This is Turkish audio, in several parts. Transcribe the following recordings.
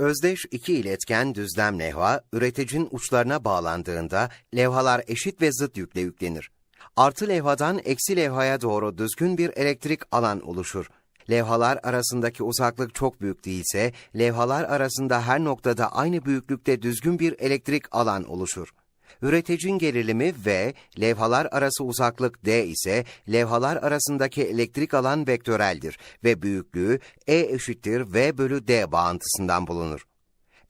Özdeş iki iletken düzlem levha, üreticinin uçlarına bağlandığında levhalar eşit ve zıt yükle yüklenir. Artı levhadan eksi levhaya doğru düzgün bir elektrik alan oluşur. Levhalar arasındaki uzaklık çok büyük değilse, levhalar arasında her noktada aynı büyüklükte düzgün bir elektrik alan oluşur. Üreticinin gerilimi V, levhalar arası uzaklık D ise levhalar arasındaki elektrik alan vektöreldir ve büyüklüğü E eşittir V bölü D bağıntısından bulunur.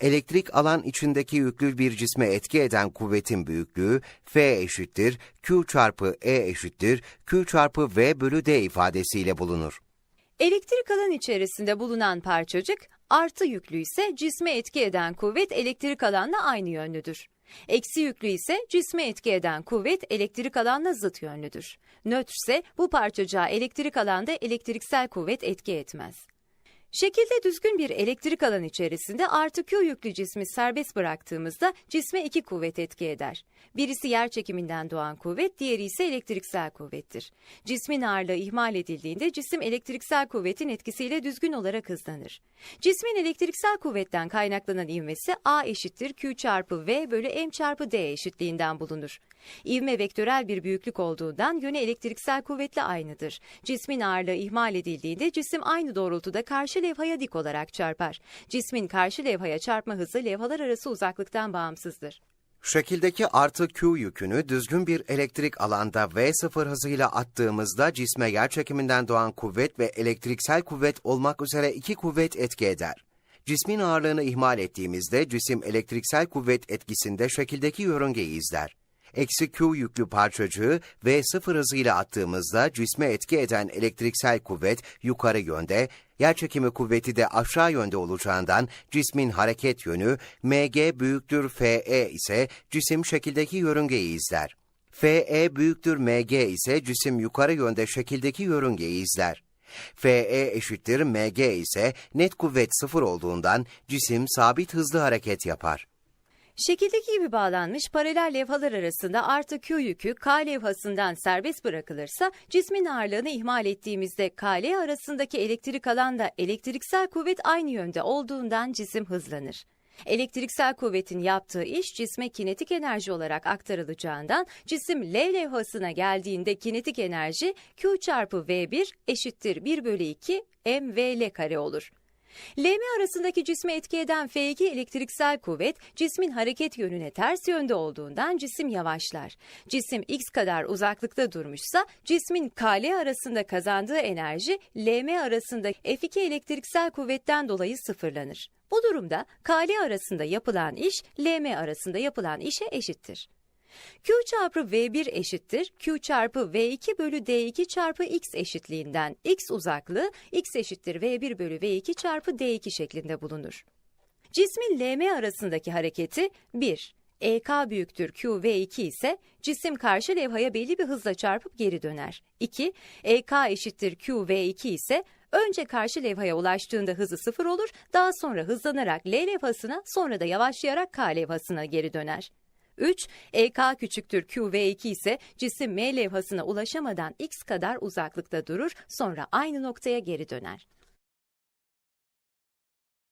Elektrik alan içindeki yüklü bir cisme etki eden kuvvetin büyüklüğü F eşittir Q çarpı E eşittir Q çarpı V bölü D ifadesiyle bulunur. Elektrik alan içerisinde bulunan parçacık artı yüklü ise cisme etki eden kuvvet elektrik alanla aynı yönlüdür. Eksi yüklü ise cisme etki eden kuvvet elektrik alanla zıt yönlüdür. Nötr ise bu parçacığa elektrik alanda elektriksel kuvvet etki etmez. Şekilde düzgün bir elektrik alan içerisinde artı Q yüklü cismi serbest bıraktığımızda cisme iki kuvvet etki eder. Birisi yer çekiminden doğan kuvvet, diğeri ise elektriksel kuvvettir. Cismin ağırlığı ihmal edildiğinde cisim elektriksel kuvvetin etkisiyle düzgün olarak hızlanır. Cismin elektriksel kuvvetten kaynaklanan ivmesi A eşittir Q çarpı V bölü M çarpı D eşitliğinden bulunur. İvme vektörel bir büyüklük olduğundan yönü elektriksel kuvvetle aynıdır. Cismin ağırlığı ihmal edildiğinde cisim aynı doğrultuda karşı levhaya dik olarak çarpar. Cismin karşı levhaya çarpma hızı levhalar arası uzaklıktan bağımsızdır. Şekildeki artı Q yükünü düzgün bir elektrik alanda V0 hızıyla attığımızda cisme yerçekiminden doğan kuvvet ve elektriksel kuvvet olmak üzere iki kuvvet etki eder. Cismin ağırlığını ihmal ettiğimizde cisim elektriksel kuvvet etkisinde şekildeki yörüngeyi izler. Eksi Q yüklü parçacığı V0 hızıyla attığımızda cisme etki eden elektriksel kuvvet yukarı yönde, yerçekimi kuvveti de aşağı yönde olacağından cismin hareket yönü mg büyüktür fe ise cisim şekildeki yörüngeyi izler. fe büyüktür mg ise cisim yukarı yönde şekildeki yörüngeyi izler. fe eşittir mg ise net kuvvet sıfır olduğundan cisim sabit hızlı hareket yapar. Şekildeki gibi bağlanmış paralel levhalar arasında artı Q yükü K levhasından serbest bırakılırsa cismin ağırlığını ihmal ettiğimizde KL arasındaki elektrik alanda elektriksel kuvvet aynı yönde olduğundan cisim hızlanır. Elektriksel kuvvetin yaptığı iş cisme kinetik enerji olarak aktarılacağından cisim L levhasına geldiğinde kinetik enerji Q çarpı V1 eşittir 1 bölü 2 mvl kare olur. LM arasındaki cisme etki eden F2 elektriksel kuvvet cismin hareket yönüne ters yönde olduğundan cisim yavaşlar. Cisim x kadar uzaklıkta durmuşsa cismin KL arasında kazandığı enerji LM arasında F2 elektriksel kuvvetten dolayı sıfırlanır. Bu durumda KL arasında yapılan iş LM arasında yapılan işe eşittir. Q çarpı V1 eşittir Q çarpı V2 bölü D2 çarpı X eşitliğinden X uzaklığı X eşittir V1 bölü V2 çarpı D2 şeklinde bulunur. Cismin LM arasındaki hareketi 1. EK büyüktür Q V2 ise cisim karşı levhaya belli bir hızla çarpıp geri döner. 2. EK eşittir Q V2 ise önce karşı levhaya ulaştığında hızı sıfır olur, daha sonra hızlanarak L levhasına sonra da yavaşlayarak K levhasına geri döner. 3. EK küçüktür QV2 ise cisim M levhasına ulaşamadan x kadar uzaklıkta durur sonra aynı noktaya geri döner.